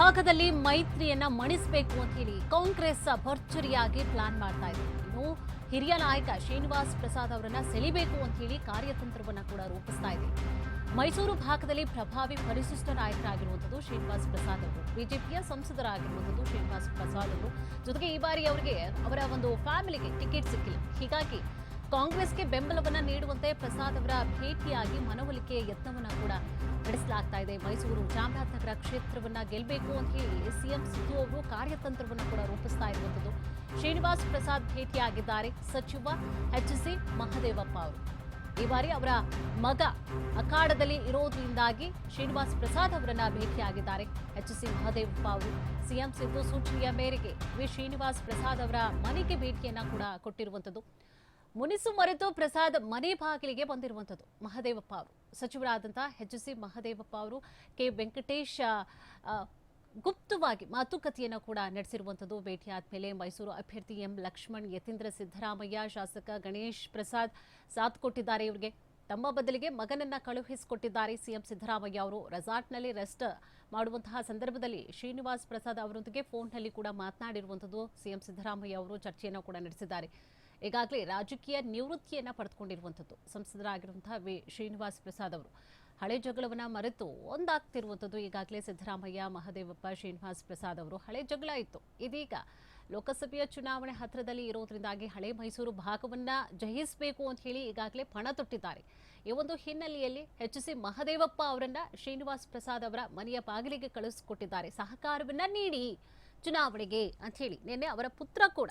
ಭಾಗದಲ್ಲಿ ಮೈತ್ರಿಯನ್ನ ಮಣಿಸಬೇಕು ಅಂತ ಹೇಳಿ ಕಾಂಗ್ರೆಸ್ ಭರ್ಜರಿಯಾಗಿ ಪ್ಲಾನ್ ಮಾಡ್ತಾ ಇದೆ. ಇನ್ನು ಹಿರಿಯ ನಾಯಕ ಶ್ರೀನಿವಾಸ್ ಪ್ರಸಾದ್ ಅವರನ್ನ ಸೆಳಿಬೇಕು ಅಂತ ಹೇಳಿ ಕಾರ್ಯತಂತ್ರವನ್ನ ಕೂಡ ರೂಪಿಸ್ತಾ ಇದೆ. ಮೈಸೂರು ಭಾಗದಲ್ಲಿ ಪ್ರಭಾವಿ ಪರಿಶಿಷ್ಟ ನಾಯಕರಾಗಿರುವಂಥದ್ದು ಶ್ರೀನಿವಾಸ್ ಪ್ರಸಾದ್ ಅವರು. ಬಿಜೆಪಿಯ ಸಂಸದರಾಗಿರುವಂಥದ್ದು ಶ್ರೀನಿವಾಸ್ ಪ್ರಸಾದ್ ಅವರು. ಜೊತೆಗೆ ಈ ಬಾರಿ ಅವರಿಗೆ, ಅವರ ಒಂದು ಫ್ಯಾಮಿಲಿಗೆ ಟಿಕೆಟ್ ಸಿಕ್ಕಿಲ್ಲ. ಹೀಗಾಗಿ ಕಾಂಗ್ರೆಸ್ಗೆ ಬೆಂಬಲವನ್ನ ನೀಡುವಂತೆ ಪ್ರಸಾದ್ ಅವರ ಭೇಟಿಯಾಗಿ ಮನವೊಲಿಕೆ ಯತ್ನವನ್ನ ಕೂಡ ನಡೆಸಲಾಗ್ತಾ ಇದೆ. ಮೈಸೂರು ಚಾಮರಾಜನಗರ ಕ್ಷೇತ್ರವನ್ನ ಗೆಲ್ಲಬೇಕು ಅಂತ ಹೇಳಿ ಸಿಎಂ ಸಿದ್ದು ಅವರು ಕಾರ್ಯತಂತ್ರವನ್ನು ಕೂಡ ರೂಪಿಸ್ತಾ ಇರುವಂಥದ್ದು. ಶ್ರೀನಿವಾಸ್ ಪ್ರಸಾದ್ ಭೇಟಿಯಾಗಿದ್ದಾರೆ. ಸಚಿವ ಎಚ್ ಸಿ ಮಹದೇವಪ್ಪ ಅವರು. ಈ ಬಾರಿ ಅವರ ಮಗ ಅಖಾಡದಲ್ಲಿ ಇರೋದ್ರಿಂದಾಗಿ ಶ್ರೀನಿವಾಸ್ ಪ್ರಸಾದ್ ಅವರನ್ನ ಭೇಟಿಯಾಗಿದ್ದಾರೆ. ಎಚ್ ಸಿ ಮಹದೇವಪ್ಪ ಅವರು. ಸಿಎಂ ಸಿದ್ದು ಸೂಚನೆಯ ಮೇರೆಗೆ ವಿ ಶ್ರೀನಿವಾಸ್ ಪ್ರಸಾದ್ ಅವರ ಮನೆಗೆ ಭೇಟಿಯನ್ನ ಕೂಡ ಕೊಟ್ಟಿರುವಂಥದ್ದು. ಮುನಿಸು ಮರೆತು ಪ್ರಸಾದ್ ಮನೆ ಬಾಗಿಲಿಗೆ ಬಂದಿರುವಂಥದ್ದು. ಮಹದೇವಪ್ಪ ಅವರು. ಸಚಿವರಾದಂತಹ ಎಚ್ ಸಿ ಮಹದೇವಪ್ಪ ಅವರು, ಕೆ ವೆಂಕಟೇಶ್ ಗುಪ್ತವಾಗಿ ಮಾತುಕತೆಯನ್ನು ಕೂಡ ನಡೆಸಿರುವಂಥದ್ದು. ಭೇಟಿ ಆದಮೇಲೆ ಮೈಸೂರು ಅಭ್ಯರ್ಥಿ ಎಂ ಲಕ್ಷ್ಮಣ್, ಯತೀಂದ್ರ ಸಿದ್ದರಾಮಯ್ಯ, ಶಾಸಕ ಗಣೇಶ್ ಪ್ರಸಾದ್ ಸಾಥ್ ಕೊಟ್ಟಿದ್ದಾರೆ. ಇವರಿಗೆ ತಮ್ಮ ಬದಲಿಗೆ ಮಗನನ್ನ ಕಳುಹಿಸಿಕೊಟ್ಟಿದ್ದಾರೆ ಸಿಎಂ ಸಿದ್ದರಾಮಯ್ಯ ಅವರು. ರೆಸಾರ್ಟ್ನಲ್ಲಿ ರೆಸ್ಟ್ ಮಾಡುವಂತಹ ಸಂದರ್ಭದಲ್ಲಿ ಶ್ರೀನಿವಾಸ್ ಪ್ರಸಾದ್ ಅವರೊಂದಿಗೆ ಫೋನ್ನಲ್ಲಿ ಕೂಡ ಮಾತನಾಡಿರುವಂಥದ್ದು ಸಿಎಂ ಸಿದ್ದರಾಮಯ್ಯ ಅವರು. ಚರ್ಚೆಯನ್ನು ಕೂಡ ನಡೆಸಿದ್ದಾರೆ. ಈಗಾಗಲೇ ರಾಜಕೀಯ ನಿವೃತ್ತಿಯನ್ನ ಪಡೆದುಕೊಂಡಿರುವಂಥದ್ದು. ಸಂಸದರಾಗಿರುವಂತಹ ವಿ. ಶ್ರೀನಿವಾಸ್ ಪ್ರಸಾದ್ ಅವರು. ಹಳೆ ಜಗಳವನ್ನ ಮರೆತು ಒಂದಾಗ್ತಿರುವಂಥದ್ದು ಈಗಾಗಲೇ ಸಿದ್ದರಾಮಯ್ಯ, ಮಹದೇವಪ್ಪ, ಶ್ರೀನಿವಾಸ್ ಪ್ರಸಾದ್ ಅವರು. ಹಳೆ ಜಗಳ ಇತ್ತು. ಇದೀಗ ಲೋಕಸಭೆಯ ಚುನಾವಣೆ ಹತ್ತಿರದಲ್ಲಿ ಇರೋದ್ರಿಂದಾಗಿ ಹಳೆ ಮೈಸೂರು ಭಾಗವನ್ನ ಜಯಿಸಬೇಕು ಅಂತ ಹೇಳಿ ಈಗಾಗಲೇ ಪಣ ತೊಟ್ಟಿದ್ದಾರೆ. ಈ ಒಂದು ಹಿನ್ನೆಲೆಯಲ್ಲಿ ಎಚ್ ಸಿ ಮಹದೇವಪ್ಪ ಅವರನ್ನ ಶ್ರೀನಿವಾಸ್ ಪ್ರಸಾದ್ ಅವರ ಮನೆಯ ಬಾಗಿಲಿಗೆ ಕಳಿಸಿಕೊಟ್ಟಿದ್ದಾರೆ ಸಹಕಾರವನ್ನ ನೀಡಿ ಚುನಾವಣೆಗೆ ಅಂತ ಹೇಳಿ. ನಿನ್ನೆ ಅವರ ಪುತ್ರ ಕೂಡ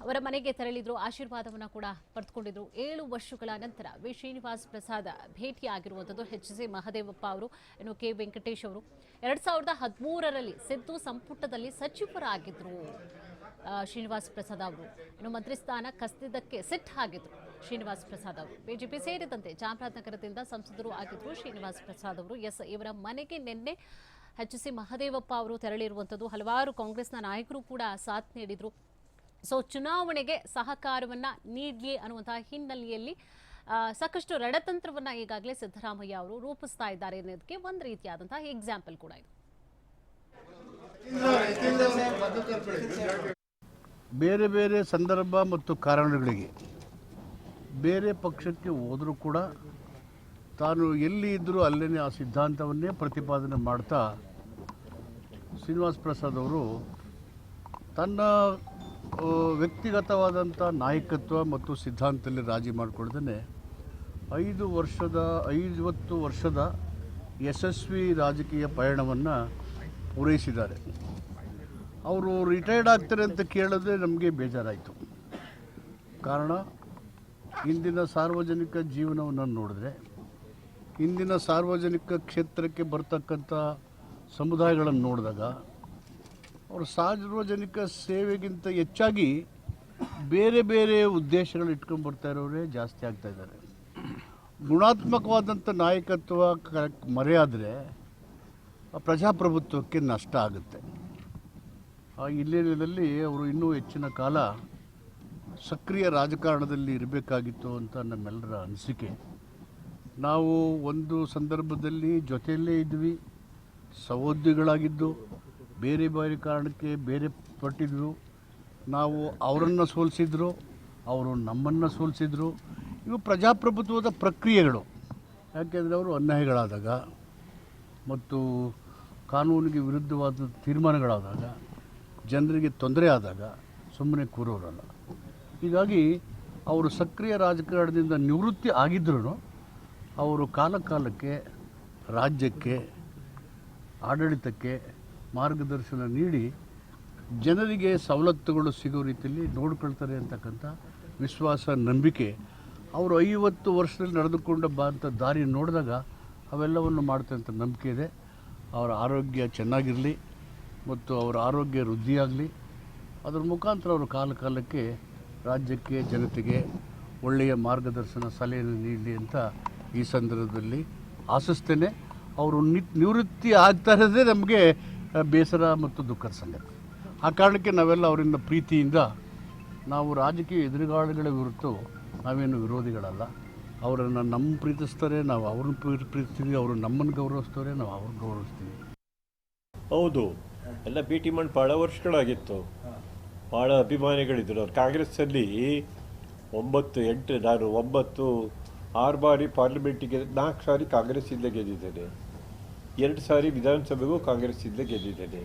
ಅವರ ಮನೆಗೆ ತೆರಳಿದ್ರು ಆಶೀರ್ವಾದವನ್ನು ಕೂಡ ಪಡೆದುಕೊಂಡಿದ್ರು. ಏಳು ವರ್ಷಗಳ ನಂತರ ವಿ ಶ್ರೀನಿವಾಸ್ ಪ್ರಸಾದ್ ಭೇಟಿಯಾಗಿರುವಂಥದ್ದು ಎಚ್ ಸಿ ಮಹದೇವಪ್ಪ ಅವರು ಇನ್ನು ಕೆ. ವೆಂಕಟೇಶ್ ಅವರು. ಎರಡ್ ಸಾವಿರದ ಹದಿಮೂರರಲ್ಲಿ ಸಿದ್ದು ಸಂಪುಟದಲ್ಲಿ ಸಚಿವರಾಗಿದ್ರು ಆ, ಶ್ರೀನಿವಾಸ್ ಪ್ರಸಾದ್ ಅವರು. ಇನ್ನು ಮಂತ್ರಿ ಸ್ಥಾನ ಕಸ್ತಿದ್ದಕ್ಕೆ ಸಿಟ್ ಆಗಿದ್ರು ಶ್ರೀನಿವಾಸ್ ಪ್ರಸಾದ್ ಅವರು. ಬಿಜೆಪಿ ಸೇರಿದಂತೆ ಚಾಮರಾಜನಗರದಿಂದ ಸಂಸದರು ಆಗಿದ್ರು ಶ್ರೀನಿವಾಸ್ ಪ್ರಸಾದ್ ಅವರು. ಎಸ್ ಇವರ ಮನೆಗೆ ನಿನ್ನೆ ಎಚ್ ಸಿ ಮಹದೇವಪ್ಪ ಅವರು ತೆರಳಿರುವಂಥದ್ದು ಹಲವಾರು ಕಾಂಗ್ರೆಸ್ನ ನಾಯಕರು ಕೂಡ ಸಾಥ್ ನೀಡಿದ್ರು. ಸೊ ಚುನಾವಣೆಗೆ ಸಹಕಾರವನ್ನ ನೀಡಲಿ ಅನ್ನುವಂತಹ ಹಿನ್ನೆಲೆಯಲ್ಲಿ ಸಾಕಷ್ಟು ರಣತಂತ್ರವನ್ನ ಈಗಾಗಲೇ ಸಿದ್ದರಾಮಯ್ಯ ಅವರು ರೂಪಿಸ್ತಾ ಇದ್ದಾರೆ ಅನ್ನೋದಕ್ಕೆ ಒಂದು ರೀತಿಯಾದಂತಹ ಎಕ್ಸಾಂಪಲ್ ಕೂಡ ಇದು. ಬೇರೆ ಬೇರೆ ಸಂದರ್ಭ ಮತ್ತು ಕಾರಣಗಳಿಗೆ ಬೇರೆ ಪಕ್ಷಕ್ಕೆ ಹೋದರೂ ಕೂಡ ತಾನು ಎಲ್ಲಿ ಇದ್ದರೂ ಅಲ್ಲೇ ಆ ಸಿದ್ಧಾಂತವನ್ನೇ ಪ್ರತಿಪಾದನೆ ಮಾಡ್ತಾ ಶ್ರೀನಿವಾಸ್ ಪ್ರಸಾದ್ ಅವರು ತನ್ನ ವ್ಯಕ್ತಿಗತವಾದಂಥ ನಾಯಕತ್ವ ಮತ್ತು ಸಿದ್ಧಾಂತದಲ್ಲಿ ರಾಜಿ ಮಾಡಿಕೊಳ್ದೇ ಐದು ವರ್ಷದ, ಐವತ್ತು ವರ್ಷದ ಯಶಸ್ವಿ ರಾಜಕೀಯ ಪಯಣವನ್ನು ಪೂರೈಸಿದ್ದಾರೆ. ಅವರು ರಿಟೈರ್ಡ್ ಆಗ್ತಾರೆ ಅಂತ ಕೇಳಿದ್ರೆ ನಮಗೆ ಬೇಜಾರಾಯಿತು. ಕಾರಣ, ಇಂದಿನ ಸಾರ್ವಜನಿಕ ಜೀವನವನ್ನು ನೋಡಿದ್ರೆ, ಇಂದಿನ ಸಾರ್ವಜನಿಕ ಕ್ಷೇತ್ರಕ್ಕೆ ಬರ್ತಕ್ಕಂಥ ಸಮುದಾಯಗಳನ್ನು ನೋಡಿದಾಗ ಅವರು ಸಾರ್ವಜನಿಕ ಸೇವೆಗಿಂತ ಹೆಚ್ಚಾಗಿ ಬೇರೆ ಬೇರೆ ಉದ್ದೇಶಗಳು ಇಟ್ಕೊಂಡು ಬರ್ತಾ ಇರೋರೇ ಜಾಸ್ತಿ ಆಗ್ತಾ ಇದ್ದಾರೆ. ಗುಣಾತ್ಮಕವಾದಂಥ ನಾಯಕತ್ವ ಮರೆಯಾದರೆ ಪ್ರಜಾಪ್ರಭುತ್ವಕ್ಕೆ ನಷ್ಟ ಆಗುತ್ತೆ. ಆ ಹಿನ್ನೆಲೆಯಲ್ಲಿ ಅವರು ಇನ್ನೂ ಹೆಚ್ಚಿನ ಕಾಲ ಸಕ್ರಿಯ ರಾಜಕಾರಣದಲ್ಲಿ ಇರಬೇಕಾಗಿತ್ತು ಅಂತ ನಮ್ಮೆಲ್ಲರ ಅನಿಸಿಕೆ. ನಾವು ಒಂದು ಸಂದರ್ಭದಲ್ಲಿ ಜೊತೆಯಲ್ಲೇ ಇದ್ವಿ, ಸಹೋದ್ಯೋಗಿಗಳಾಗಿದ್ದು ಬೇರೆ ಬೇರೆ ಕಾರಣಕ್ಕೆ ಬೇರೆ ಪಟ್ಟಿದ್ರು. ನಾವು ಅವರನ್ನು ಸೋಲಿಸಿದ್ರು, ಅವರು ನಮ್ಮನ್ನು ಸೋಲಿಸಿದ್ರು. ಇವು ಪ್ರಜಾಪ್ರಭುತ್ವದ ಪ್ರಕ್ರಿಯೆಗಳು. ಯಾಕೆಂದರೆ ಅವರು ಅನ್ಯಾಯಗಳಾದಾಗ ಮತ್ತು ಕಾನೂನಿಗೆ ವಿರುದ್ಧವಾದ ತೀರ್ಮಾನಗಳಾದಾಗ, ಜನರಿಗೆ ತೊಂದರೆ ಆದಾಗ ಸುಮ್ಮನೆ ಕೂರೋರಲ್ಲ. ಹೀಗಾಗಿ ಅವರು ಸಕ್ರಿಯ ರಾಜಕಾರಣದಿಂದ ನಿವೃತ್ತಿ ಆಗಿದ್ರೂ ಅವರು ಕಾಲಕಾಲಕ್ಕೆ ರಾಜ್ಯಕ್ಕೆ, ಆಡಳಿತಕ್ಕೆ ಮಾರ್ಗದರ್ಶನ ನೀಡಿ ಜನರಿಗೆ ಸವಲತ್ತುಗಳು ಸಿಗೋ ರೀತಿಯಲ್ಲಿ ನೋಡ್ಕೊಳ್ತಾರೆ ಅಂತಕ್ಕಂಥ ವಿಶ್ವಾಸ, ನಂಬಿಕೆ. ಅವರು ಐವತ್ತು ವರ್ಷದಲ್ಲಿ ನಡೆದುಕೊಂಡ ಬಂತ ದಾರಿ ನೋಡಿದಾಗ ಅವೆಲ್ಲವನ್ನು ಮಾಡ್ತಂಥ ನಂಬಿಕೆ ಇದೆ. ಅವರ ಆರೋಗ್ಯ ಚೆನ್ನಾಗಿರಲಿ ಮತ್ತು ಅವರ ಆರೋಗ್ಯ ವೃದ್ಧಿಯಾಗಲಿ. ಅದರ ಮುಖಾಂತರ ಅವರು ಕಾಲ ಕಾಲಕ್ಕೆ ರಾಜ್ಯಕ್ಕೆ, ಜನತೆಗೆ ಒಳ್ಳೆಯ ಮಾರ್ಗದರ್ಶನ ಸಲಹೆಯನ್ನು ನೀಡಲಿ ಅಂತ ಈ ಸಂದರ್ಭದಲ್ಲಿ ಆಶಿಸ್ತೇನೆ. ಅವರು ನಿವೃತ್ತಿ ಆಗ್ತಾ ಇರೋದೇ ನಮಗೆ ಬೇಸರ ಮತ್ತು ದುಃಖದ ಸಂಗತಿ. ಆ ಕಾರಣಕ್ಕೆ ನಾವೆಲ್ಲ ಅವರಿಂದ ಪ್ರೀತಿಯಿಂದ ನಾವು ರಾಜಕೀಯ ಎದುರುಗಾಳಿಗಳ ವಿರುದ್ಧ ನಾವೇನು ವಿರೋಧಿಗಳಲ್ಲ. ಅವರನ್ನು ನಮ್ಮ ಪ್ರೀತಿಸ್ತಾರೆ, ನಾವು ಅವ್ರನ್ನ ಪ್ರೀ- ಪ್ರೀತಿಸ್ತೀವಿ, ಅವರು ನಮ್ಮನ್ನು ಗೌರವಿಸ್ತಾರೆ, ನಾವು ಅವ್ರನ್ನ ಗೌರವಿಸ್ತೀವಿ. ಹೌದು. ಎಲ್ಲ ಭೇಟಿ ಮಾಡಿ ಭಾಳ ವರ್ಷಗಳಾಗಿತ್ತು. ಭಾಳ ಅಭಿಮಾನಿಗಳಿದ್ದರು. ಅವ್ರು ಕಾಂಗ್ರೆಸ್ಸಲ್ಲಿ ಒಂಬತ್ತು, ಎಂಟು, ನಾನು ಒಂಬತ್ತು, ಆರು ಬಾರಿ ಪಾರ್ಲಿಮೆಂಟಿಗೆ ನಾಲ್ಕು ಸಾರಿ ಕಾಂಗ್ರೆಸ್ಸಿಂದ ಗೆದ್ದಿದ್ದೇನೆ. ಎರಡು ಸಾರಿ ವಿಧಾನಸಭೆಗೂ ಕಾಂಗ್ರೆಸ್ಸಿಂದ ಗೆದ್ದಿದ್ದೇನೆ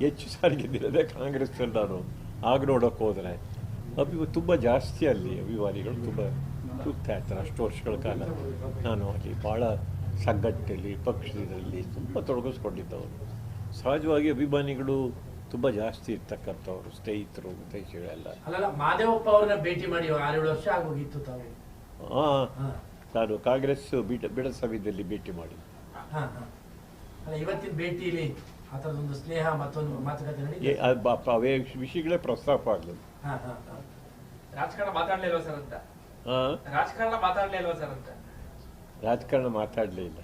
ಹೆಚ್ಚು ಸಾರಿ ಗೆದ್ದಿರೋದೇ ಕಾಂಗ್ರೆಸ್ ನಾನು ಆಗ ನೋಡೋಕೆ ಹೋದರೆ ಅಭಿ ತುಂಬ ಜಾಸ್ತಿ ಅಲ್ಲಿ ಅಭಿಮಾನಿಗಳು ತುಂಬ ತೂಗ್ತಾ ಇರ್ತಾರೆ ಅಷ್ಟು ವರ್ಷಗಳ ಕಾಲ ನಾನು ಅಲ್ಲಿ ಭಾಳ ಸಂಘಟನೆಯಲ್ಲಿ ಪಕ್ಷದಲ್ಲಿ ತುಂಬ ತೊಡಗಿಸ್ಕೊಂಡಿದ್ದವರು ಸಹಜವಾಗಿ ಅಭಿಮಾನಿಗಳು ತುಂಬ ಜಾಸ್ತಿ ಇರ್ತಕ್ಕಂಥವ್ರು ಸ್ನೇಹಿತರು ಎಲ್ಲ ಮಾದೇವಪ್ಪ ಅವ್ರನ್ನ ಭೇಟಿ ಮಾಡಿ ಆರೇಳು ವರ್ಷ ಆಗೋಗಿತ್ತು ತಾವು ಹಾಂ. ನಾನು ಕಾಂಗ್ರೆಸ್ ಬಿಡ ಬಿಡ ಸಮಯದಲ್ಲಿ ಭೇಟಿ ಮಾಡಿ ಇವತ್ತಿನ ಭೇಟಿಲಿ ಆ ಥರದೊಂದು ಸ್ನೇಹ ಮತ್ತೊಂದು ಮಾತುಕತೆ ಪ- ಅವೇ ವಿಷಯಗಳೇ ಪ್ರಸ್ತಾಪ ಆಗಲಿಲ್ಲ. ಹಾ, ಹಾ, ಹಾ. ರಾಜಕಾರಣ ಮಾತಾಡ್ಲೇ ಸರ್ ಅಂತ? ರಾಜಕಾರಣ ಮಾತಾಡ್ಲಿಲ್ವಾ ಸರ್ ಅಂತ? ರಾಜಕಾರಣ ಮಾತಾಡಲೇ ಇಲ್ಲ.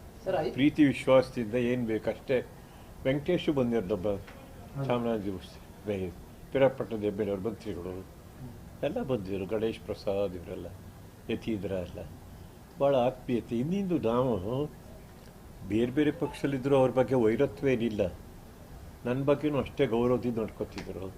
ಪ್ರೀತಿ ವಿಶ್ವಾಸದಿಂದ ಏನು ಅಷ್ಟೇ ವೆಂಕಟೇಶ್ ಬಂದಿರೋದೊಬ್ಬ ಚಾಮರಾಜ ಪಿರಪಟ್ಟದ ಹೆಬ್ಬೇನವ್ರ ಮಂತ್ರಿಗಳು ಎಲ್ಲ ಬಂದಿದ್ರು ಗಣೇಶ್ ಪ್ರಸಾದ್ ಇವರೆಲ್ಲ ಯತೀಂದ್ರ ಎಲ್ಲ ಭಾಳ ಆತ್ಮೀಯತೆ. ಇನ್ನಿಂದು ನಾವು ಬೇರೆ ಬೇರೆ ಪಕ್ಷದಲ್ಲಿದ್ದರೂ ಅವ್ರ ಬಗ್ಗೆ ವೈರತ್ವ ಏನಿಲ್ಲ ನನ್ನ ಬಗ್ಗೆನೂ ಅಷ್ಟೇ ಗೌರವದಿಂದ ನೋಡ್ಕೊತಿದ್ರು